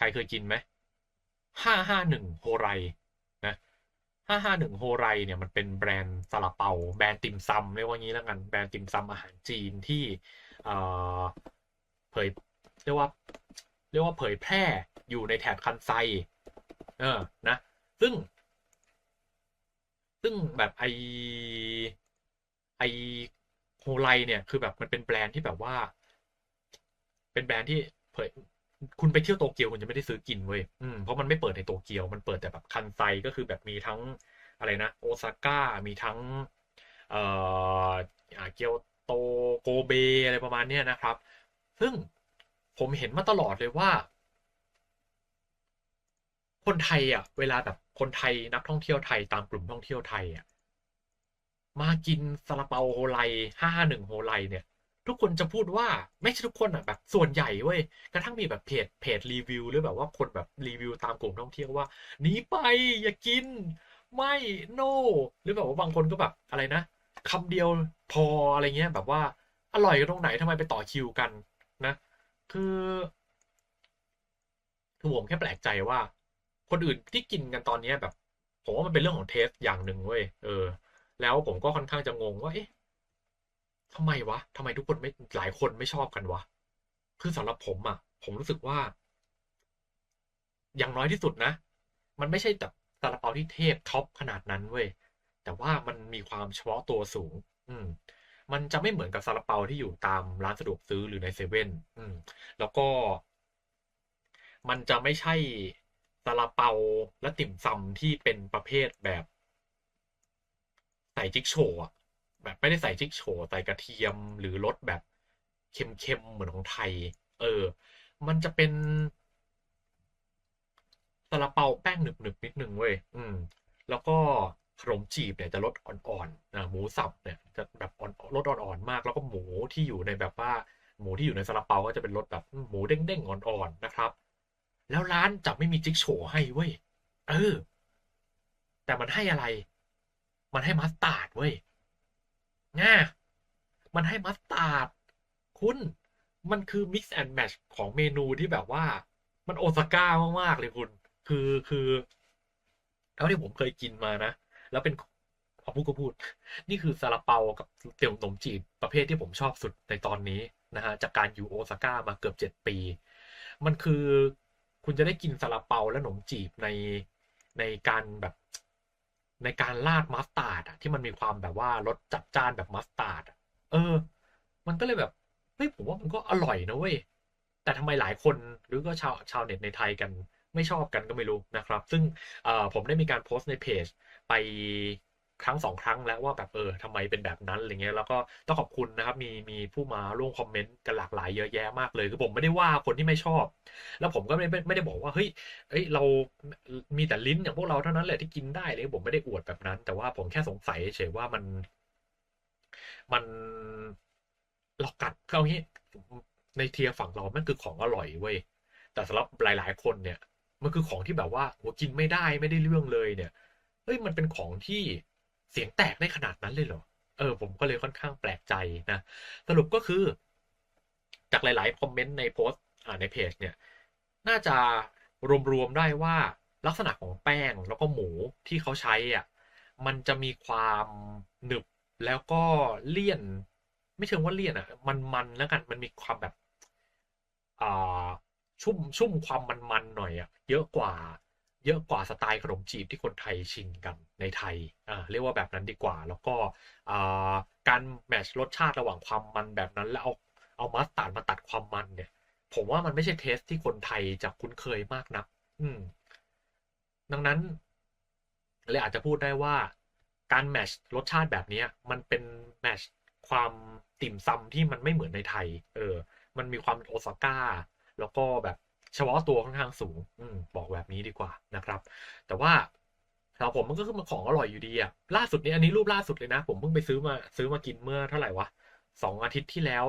ใครเคยกินไหมห้าห้าหนึ่งโฮไรนะห้าห้าหนึ่งโฮไรเนี่ยมันเป็นแบรนด์ซาลาเปาแบรนด์ติ่มซำเรียกว่างี้แล้วกันแบรนด์ติ่มซำอาหารจีนที่เอ่อเผยเรียกว่าเรียกว่าเผยแพร่อยู่ในแถบคันไซเออนะ ซึ่ง ซึ่งแบบไอไอโฮไลเนี่ยคือแบบมันเป็นแบรนด์ที่แบบว่า เป็นแบรนด์ที่เผย คุณไปเที่ยวโตเกียวคุณจะไม่ได้ซื้อกินเว้ยอืมเพราะมันไม่เปิดในโตเกียว มันเปิดแต่แบบคันไซก็คือแบบมีทั้งอะไรนะโอซาก้ามีทั้งเอ่อเกียวโตโกเบอะไรประมาณเนี้ยนะครับ ซึ่งผมเห็นมาตลอดเลยว่า คนไทยอะ เวลาแบบคนไทยนักท่องเที่ยวไทยตามกลุ่มท่องเที่ยวไทยอะมากินซาลาเปาโฮไลห้าหนึ่งโฮไลเนี่ย ทุกคนจะพูดว่าไม่ใช่ทุกคนอะแบบส่วนใหญ่เว้ยกระทั่งมีแบบเพจเพจรีวิว หรือแบบว่าคนแบบรีวิวตามกลุ่มท่องเที่ยวว่าหนีไปอย่ากิน ไม่ no หรือแบบว่าบางคนก็แบบอะไรนะคำเดียวพออะไรเงี้ย แบบว่าอร่อยตรงไหนทำไมไปต่อคิวกันนะ คือคือผมแค่แปลกใจว่า คนอื่นที่กินกันตอนเนี้ยแบบ ผมว่ามันเป็นเรื่องของเทสอย่างหนึ่งเว้ยเออ แล้วผมก็ค่อนข้างจะงงว่าเอ๊ะ ทำไมวะทำไมทุกคนไม่หลายคนไม่ชอบกันวะคือสำหรับผมอะ ผมรู้สึกว่า อย่างน้อยที่สุดนะ มันไม่ใช่แบบซาลาเปาที่เทพท็อปขนาดนั้นเว้ยแต่ว่ามันมีความเฉพาะตัวสูง อืม มันจะไม่เหมือนกับซาลาเปาที่อยู่ตามร้านสะดวกซื้อหรือในเซเว่นอืม แล้วก็ มันจะไม่ใช่ซาลาเปาและติ่มซำที่เป็นประเภทแบบ ใส่จิ๊กโชว์อะ แบบไม่ได้ใส่จิกโชว์ใส่กระเทียมหรือรสแบบเค็มๆเหมือนของไทย เออ มันจะเป็นซาลาเปาแป้งหนึบๆนิดนึงเว้ย อืม แล้วก็ขนมจีบเนี่ยจะรสอ่อนๆนะหมูสับเนี่ยจะแบบอ่อนรสอ่อนๆมาก แล้วก็หมูที่อยู่ในแบบว่าหมูที่อยู่ในซาลาเปาก็จะเป็นรสแบบหมูเด้งๆอ่อนๆนะครับ แล้วร้านจะไม่มีจิ๊กโชว์ให้เว้ย เออ แต่มันให้อะไร มันให้มัสตาร์ดเว้ย ง่ามันให้มัสตาร์ด คุณ มันคือ mix and match ของเมนูที่แบบว่า มันโอซาก้ามาก ๆ เลยคุณ คือคือเท่าที่ผมเคยกินมานะ แล้วเป็นพอพูดก็พูด นี่คือซาลาเปากับเตี๋ยวขนมจีบประเภทที่ผมชอบสุดในตอนนี้นะฮะ จากการอยู่โอซาก้ามาเกือบเจ็ดปี มันคือคุณจะได้กินซาลาเปาและขนมจีบในในการแบบ ในการราดมัสตาร์ดอะที่มันมีความแบบว่ารสจัดจ้านแบบมัสตาร์ดเออ มันก็เลยแบบเฮ้ยผมว่ามันก็อร่อยนะเว้ยแต่ทำไมหลายคนหรือก็ชาวชาวเน็ตในไทยกันไม่ชอบกันก็ไม่รู้นะครับ ซึ่งเออผมได้มีการโพสต์ในเพจไป ครั้งสองครั้งแล้วว่าแบบเออทำไมเป็นแบบนั้นอะไรเงี้ยแล้วก็ต้องขอบคุณนะครับ มีมีผู้มาร่วมคอมเมนต์กันหลากหลายเยอะแยะมากเลยคือผมไม่ได้ว่าคนที่ไม่ชอบ แล้วผมก็ไม่ไม่ไม่ได้บอกว่าเฮ้ยเอ้ยเรามีแต่ลิ้นอย่างพวกเราเท่านั้นแหละที่กินได้เลยผมไม่ได้อวดแบบนั้น แต่ว่าผมแค่สงสัยเฉยว่ามัน มันเรากัดคือเอางี้ในเทียฝั่งเรามันคือของอร่อยเว้ยแต่สำหรับหลาย ๆ คนเนี่ย มันคือของที่แบบว่าโหกินไม่ได้ไม่ได้เรื่องเลยเนี่ยเฮ้ยมันเป็นของที่ เสียงแตกได้ขนาดนั้นเลยเหรอ เออ ผมก็เลยค่อนข้างแปลกใจนะ สรุปก็คือ จากหลาย ๆ คอมเมนต์ในโพสต์ในเพจเนี่ย น่าจะรวม ๆ ได้ว่าลักษณะของแป้งแล้วก็หมูที่เขาใช้อะ มันจะมีความหนึบแล้วก็เลี่ยน ไม่เชิงว่าเลี่ยนอะ มันมันแล้วกัน มันมีความแบบ อ่า ชุ่มชุ่มความมันๆหน่อยอะ เยอะกว่า เยอะกว่าสไตล์ขนมจีบที่คนไทยชินกันในไทยเรียกว่าแบบนั้นดีกว่า แล้วก็การแมชรสชาติระหว่างความมันแบบนั้น แล้วเอาเอามัสตาร์ดมาตัดความมันเนี่ย ผมว่ามันไม่ใช่เทสที่คนไทยจะคุ้นเคยมากนัก อืม ดังนั้นเลยอาจจะพูดได้ว่า การแมชรสชาติแบบนี้มันเป็นแมชความติ่มซำที่มันไม่เหมือนในไทย เออ มันมีความโอซาก้า แล้วก็แบบ เฉพาะตัวค่อนข้างสูงอืบอกแบบนี้ดีกว่านะครับ แต่ว่าครับผมมันก็คือมาของอร่อยอยู่ดีอะล่าสุดนี้อันนี้รูปล่าสุดเลยนะ ผมเพิ่งไปซื้อมาซื้อมากินเมื่อเท่าไหร่วะสองอาทิตย์ที่แล้ว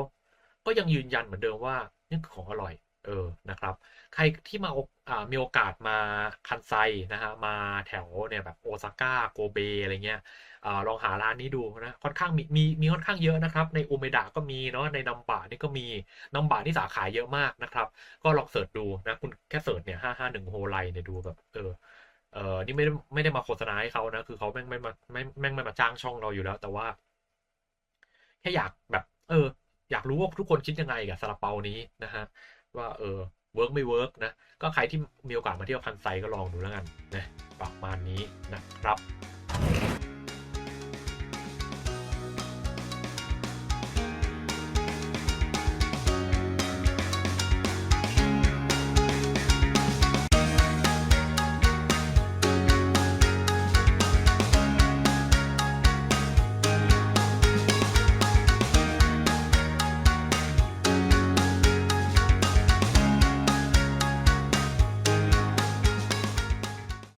ก็ยังยืนยันเหมือนเดิมว่านี่คือของอร่อย เออนะครับ ใครที่มาอ่ามีโอกาสมาคันไซนะฮะมาแถวเนี่ยแบบโอซาก้าโกเบอะไรเงี้ยอลองหาร้านนี้ดูนะค่อนข้างมีมีมีค่อนข้างเยอะนะครับ ในอุเมดะก็มีเนาะในนัมบะนี่ก็มีนัมบะที่สาขาเยอะมากนะครับ ก็ลองเสิร์ชดูนะคุณแค่เสิร์ชเนี่ยห้าห้าหนึ่งโฮไลเนี่ยดูแบบเออเออนี่ไม่ได้ไม่ได้มาโฆษณาให้เขานะ คือเขาแม่งไม่มาไม่แม่งไม่มาจ้างช่องเราอยู่แล้ว แต่ว่า แค่อยากแบบ เออ อยากรู้ว่าทุกคนคิดยังไงกับซาลาเปานี้นะฮะ ว่าเออเวิร์กไม่เวิร์กนะ ก็ใครที่มีโอกาสมาเที่ยวคันไซก็ลองดูแล้วกันนะประมาณนี้นะครับ